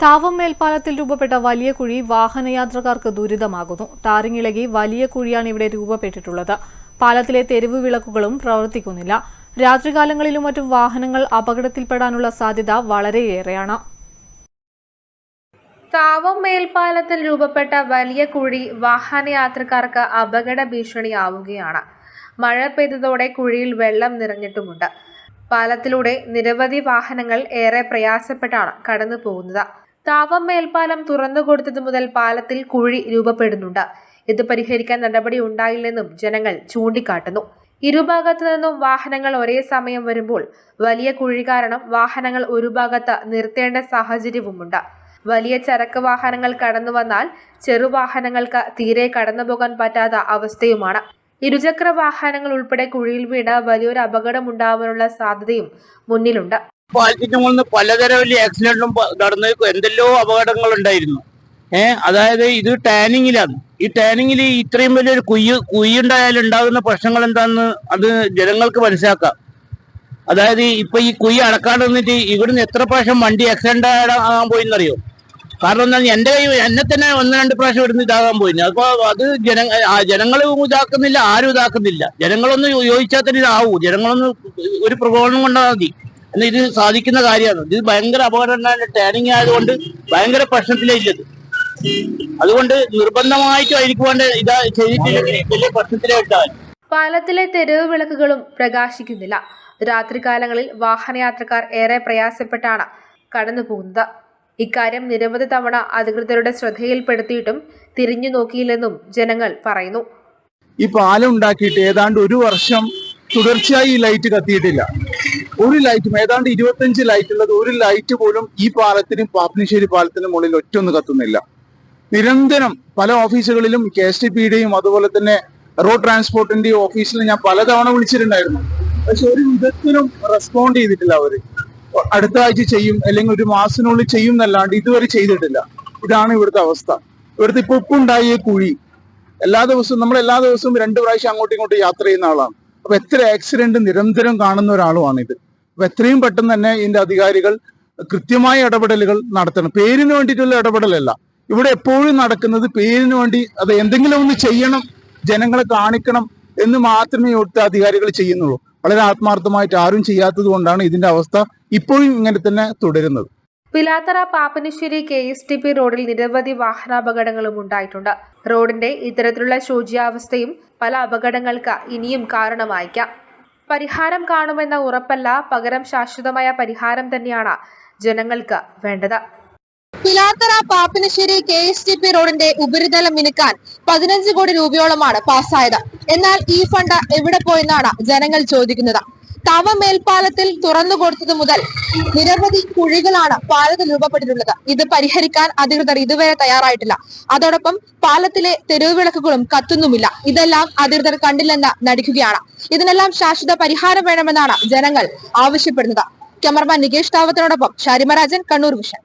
താവം മേൽപ്പാലത്തിൽ രൂപപ്പെട്ട വലിയ കുഴി വാഹനയാത്രക്കാർക്ക് ദുരിതമാകുന്നു. ടാറിങ്ങിളകി വലിയ കുഴിയാണ് ഇവിടെ രൂപപ്പെട്ടിട്ടുള്ളത്. പാലത്തിലെ തെരുവ് വിളക്കുകളും പ്രവർത്തിക്കുന്നില്ല. രാത്രികാലങ്ങളിലും മറ്റും വാഹനങ്ങൾ അപകടത്തിൽപ്പെടാനുള്ള സാധ്യത വളരെയേറെയാണ്. താവം മേൽപ്പാലത്തിൽ രൂപപ്പെട്ട വലിയ കുഴി വാഹനയാത്രക്കാർക്ക് അപകട ഭീഷണിയാവുകയാണ്. മഴ പെയ്തതോടെ കുഴിയിൽ വെള്ളം നിറഞ്ഞിട്ടുമുണ്ട്. പാലത്തിലൂടെ നിരവധി വാഹനങ്ങൾ ഏറെ പ്രയാസപ്പെട്ടാണ് കടന്നു പോകുന്നത് താവം മേൽപ്പാലം തുറന്നുകൊടുത്തതു മുതൽ പാലത്തിൽ കുഴി രൂപപ്പെടുന്നുണ്ട്. ഇത് പരിഹരിക്കാൻ നടപടി ഉണ്ടായില്ലെന്നും ജനങ്ങൾ ചൂണ്ടിക്കാട്ടുന്നു. ഇരുഭാഗത്തു നിന്നും വാഹനങ്ങൾ ഒരേ സമയം വരുമ്പോൾ വലിയ കുഴി കാരണം വാഹനങ്ങൾ ഒരു ഭാഗത്ത് നിർത്തേണ്ട സാഹചര്യവുമുണ്ട്. വലിയ ചരക്ക് വാഹനങ്ങൾ കടന്നു വന്നാൽ ചെറുവാഹനങ്ങൾക്ക് തീരെ കടന്നുപോകാൻ പറ്റാത്ത അവസ്ഥയുമാണ്. ഇരുചക്ര വാഹനങ്ങൾ ഉൾപ്പെടെ കുഴിയിൽ വീണ് വലിയൊരു അപകടമുണ്ടാവാനുള്ള സാധ്യതയും മുന്നിലുണ്ട്. പാലത്തിന്റെ മുകളിൽ പലതരം വലിയ ആക്സിഡന്റും നടന്ന് എന്തെല്ലോ അപകടങ്ങൾ ഉണ്ടായിരുന്നു ഏഹ് അതായത് ഇത് ടാനിങ്ങിലാണ്. ഈ ടാനിങ്ങിൽ ഇത്രയും വലിയൊരു കുയ്യ് കുയ്യുണ്ടായാൽ ഉണ്ടാകുന്ന പ്രശ്നങ്ങൾ എന്താണെന്ന് അത് ജനങ്ങൾക്ക് മനസ്സിലാക്കാം. അതായത് ഇപ്പൊ ഈ കുയ്യ് അടക്കാണ്ട് നിന്നിട്ട് ഇവിടുന്ന് എത്ര പ്രാവശ്യം വണ്ടി ആക്സിഡന്റ് ആകാൻ പോയിന്നറിയോ? കാരണം എന്താ എന്റെ കൈ എന്നെ തന്നെ ഒന്ന് രണ്ട് പ്രാവശ്യം ഇവിടുന്ന് ഇതാകാൻ പോയി അപ്പൊ അത് ജന ജനങ്ങൾ ഇതാക്കുന്നില്ല ആരും ഇതാക്കുന്നില്ല. ജനങ്ങളൊന്ന് യോജിച്ചാൽ തന്നെ ഇതാവൂ. ജനങ്ങളൊന്ന് ഒരു പ്രകോപനം കൊണ്ടാൽ മതി. എന്നാൽ ഇത് സാധിക്കുന്ന കാര്യമാണ്. ഇത് ഭയങ്കര അപകടം ടേണിംഗ് ആയതുകൊണ്ട് ഭയങ്കര പ്രശ്നത്തിലേക്കത് അതുകൊണ്ട് നിർബന്ധമായിട്ടും അതിലേക്ക് വേണ്ട ഇതാ ചെയ്തിട്ടില്ലെങ്കിൽ വലിയ പ്രശ്നത്തിലേക്കാണ് പാലത്തിലെ തെരുവ് വിളക്കുകളും പ്രകാശിക്കുന്നില്ല. രാത്രികാലങ്ങളിൽ വാഹനയാത്രക്കാർ ഏറെ പ്രയാസപ്പെട്ടാണ് കടന്നുപോകുന്നത്. ഇക്കാര്യം നിരവധി തവണ അധികൃതരുടെ ശ്രദ്ധയിൽപ്പെടുത്തിയിട്ടും തിരിഞ്ഞു നോക്കിയില്ലെന്നും ജനങ്ങൾ പറയുന്നു. ഈ പാലം ഉണ്ടാക്കിയിട്ട് ഏതാണ്ട് ഒരു വർഷം തുടർച്ചയായി ഈ ലൈറ്റ് കത്തിയിട്ടില്ല. ഒരു ലൈറ്റും ഏതാണ്ട് ഇരുപത്തഞ്ച് ലൈറ്റ് ഉള്ളത് ഒരു ലൈറ്റ് പോലും ഈ പാലത്തിനും പാപ്പിനിശ്ശേരി പാലത്തിനും മുകളിൽ ഒറ്റൊന്ന് കത്തുന്നില്ല. നിരന്തരം പല ഓഫീസുകളിലും കെ എസ് ടി പിയുടെയും അതുപോലെ തന്നെ റോഡ് ട്രാൻസ്പോർട്ടിന്റെയും ഓഫീസിൽ ഞാൻ പലതവണ വിളിച്ചിട്ടുണ്ടായിരുന്നു. പക്ഷെ ഒരു വിധത്തിലും റെസ്പോണ്ട് ചെയ്തിട്ടില്ല അവർ അടുത്ത ആഴ്ച ചെയ്യും അല്ലെങ്കിൽ ഒരു മാസത്തിനുള്ളിൽ ചെയ്യും എന്നല്ലാണ്ട് ഇതുവരെ ചെയ്തിട്ടില്ല. ഇതാണ് ഇവിടുത്തെ അവസ്ഥ. ഇവിടുത്തെ ഇപ്പൊ ഉണ്ടായ കുഴി. എല്ലാ ദിവസവും നമ്മൾ എല്ലാ ദിവസവും രണ്ട് പ്രാവശ്യം അങ്ങോട്ടും ഇങ്ങോട്ടും യാത്ര ചെയ്യുന്ന ആളാണ്. അപ്പൊ എത്ര ആക്സിഡന്റ് നിരന്തരം കാണുന്ന ഒരാളുമാണ് ഇത് എത്രയും പെട്ടെന്ന് തന്നെ ഇതിന്റെ അധികാരികൾ കൃത്യമായ ഇടപെടലുകൾ നടത്തണം. പേരിന് വേണ്ടിയിട്ടുള്ള ഇടപെടലല്ല. ഇവിടെ എപ്പോഴും നടക്കുന്നത് പേരിന് വേണ്ടി അത് എന്തെങ്കിലും ഒന്ന് ചെയ്യണം ജനങ്ങളെ കാണിക്കണം എന്ന് മാത്രമേ ഇവിടുത്തെ അധികാരികൾ ചെയ്യുന്നുള്ളൂ. വളരെ ആത്മാർത്ഥമായിട്ട് ആരും ചെയ്യാത്തത് കൊണ്ടാണ് ഇതിന്റെ അവസ്ഥ ഇപ്പോഴും ഇങ്ങനെ തന്നെ തുടരുന്നത്. Pilathara Pappinisseri K S T P റോഡിൽ നിരവധി വാഹനാപകടങ്ങളും ഉണ്ടായിട്ടുണ്ട്. റോഡിന്റെ ഇത്തരത്തിലുള്ള ശോച്യാവസ്ഥയും പല അപകടങ്ങൾക്ക് ഇനിയും കാരണമായേക്കാം. പരിഹാരം കാണുമെന്ന ഉറപ്പല്ല പകരം ശാശ്വതമായ പരിഹാരം തന്നെയാണ് ജനങ്ങൾക്ക് വേണ്ടത്. Pilathara Pappinisseri K S T P റോഡിന്റെ ഉപരിതലം മിനുക്കാൻ പതിനഞ്ച് കോടി രൂപയോളമാണ് പാസ്സായത്. എന്നാൽ ഈ ഫണ്ട് എവിടെ പോയെന്നാണ് ജനങ്ങൾ ചോദിക്കുന്നത്. തവ മേൽപ്പാലത്തിൽ തുറന്നു കൊടുത്തത് മുതൽ നിരവധി കുഴികളാണ് പാലത്തിൽ രൂപപ്പെട്ടിട്ടുള്ളത്. ഇത് പരിഹരിക്കാൻ അധികൃതർ ഇതുവരെ തയ്യാറായിട്ടില്ല. അതോടൊപ്പം പാലത്തിലെ തെരുവ് വിളക്കുകളും കത്തുന്നുമില്ല. ഇതെല്ലാം അധികൃതർ കണ്ടില്ലെന്ന് നടിക്കുകയാണ്. ഇതിനെല്ലാം ശാശ്വത പരിഹാരം വേണമെന്നാണ് ജനങ്ങൾ ആവശ്യപ്പെടുന്നത്. ക്യാമറമാൻ നികേഷ് താവത്തിനോടൊപ്പം ഷാരിമരാജൻ കണ്ണൂർ വിഷൻ.